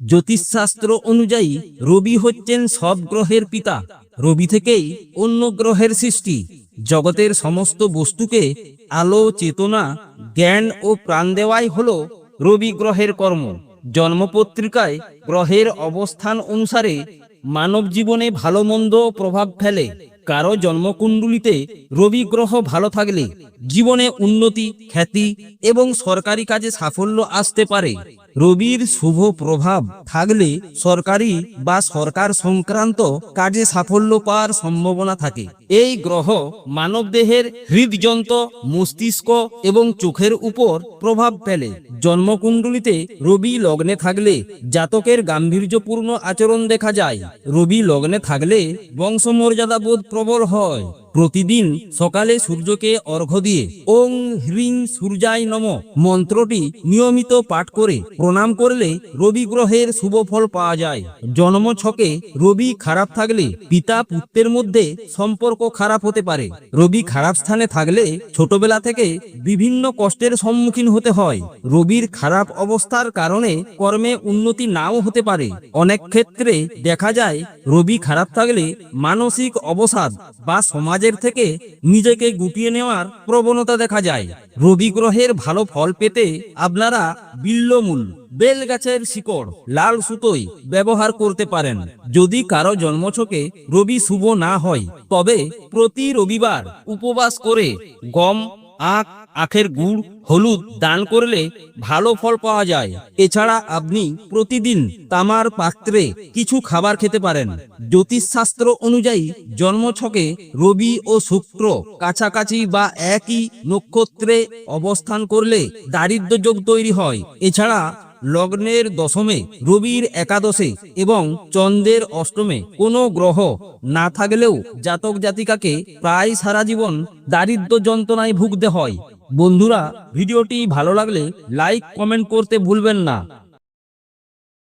জ্যোতিষশাস্ত্র অনুযায়ী রবি হচ্ছেন সব গ্রহের পিতা। রবি থেকেই অন্য গ্রহের সৃষ্টি। জগতের সমস্ত বস্তুকে আলো, চেতনা, জ্ঞান ও প্রাণ দেওয়াই হল রবি গ্রহের কর্ম। জন্মপত্রিকায় গ্রহের অবস্থান অনুসারে মানব জীবনে ভালো মন্দ প্রভাব ফেলে। কারও জন্মকুণ্ডলিতে রবি গ্রহ ভালো থাকলে জীবনে উন্নতি, খ্যাতি এবং সরকারি কাজে সাফল্য আসতে পারে। রবির শুভ প্রভাব থাকলে সরকারি বা সরকার সংক্রান্ত কাজে সাফল্য পাওয়ার সম্ভাবনা থাকে। এই গ্রহ মানবদেহের হৃদযন্ত্র, মস্তিষ্ক এবং চোখের উপর প্রভাব ফেলে। জন্মকুণ্ডলিতে রবি লগ্নে থাকলে জাতকের গাম্ভীর্যপূর্ণ আচরণ দেখা যায়। রবি লগ্নে থাকলে বংশমর্যাদা বোধ প্রবল হয়। প্রতিদিন সকালে সূর্যকে অর্ঘ্য দিয়ে ওং হ্রিং সূর্যায় নম মন্ত্রটি নিয়মিত পাঠ করে প্রণাম করলে রবি গ্রহের শুভ ফল পাওয়া যায়। জন্ম ছকে রবি খারাপ থাকলে পিতা পুত্রের মধ্যে সম্পর্ক খারাপ হতে পারে। রবি খারাপ স্থানে থাকলে ছোটবেলা থেকে বিভিন্ন কষ্টের সম্মুখীন হতে হয়। রবির খারাপ অবস্থার কারণে কর্মে উন্নতি নাও হতে পারে। অনেক ক্ষেত্রে দেখা যায় রবি খারাপ থাকলে মানসিক অবসাদ বা সমাজের থেকে নিজেকে গুটিয়ে নেওয়ার প্রবণতা দেখা যায়। রবি গ্রহের ভালো ফল পেতে আপনারা বিল্লমূল, বেল গাছের শিকড়, লাল সুতোই ব্যবহার করতে পারেন। যদি কারও জন্মছকে রবি শুভ না হয়, তবে প্রতি রবিবার উপবাস করে গম, আখ আখের গুড়, হলুদ দান করলে ভালো ফল পাওয়া যায়। এছাড়া আপনি প্রতিদিন তামার পাত্রে কিছু খাবার খেতে পারেন। জ্যোতিষশাস্ত্র অনুযায়ী জন্মছকে রবি ও শুক্র কাছাকাছি বা একই নক্ষত্রে অবস্থান করলে দারিদ্র যোগ তৈরি হয়। এছাড়া লগ্নের দশমে, রবির একাদশে এবং চন্দ্রের অষ্টমে কোনো গ্রহ না থাকলেও জাতক জাতিকাকে প্রায় সারা জীবন দারিদ্র যন্ত্রণায় ভুগতে হয়। বন্ধুরা ভিডিওটি ভালো লাগলে লাইক কমেন্ট করতে ভুলবেন না।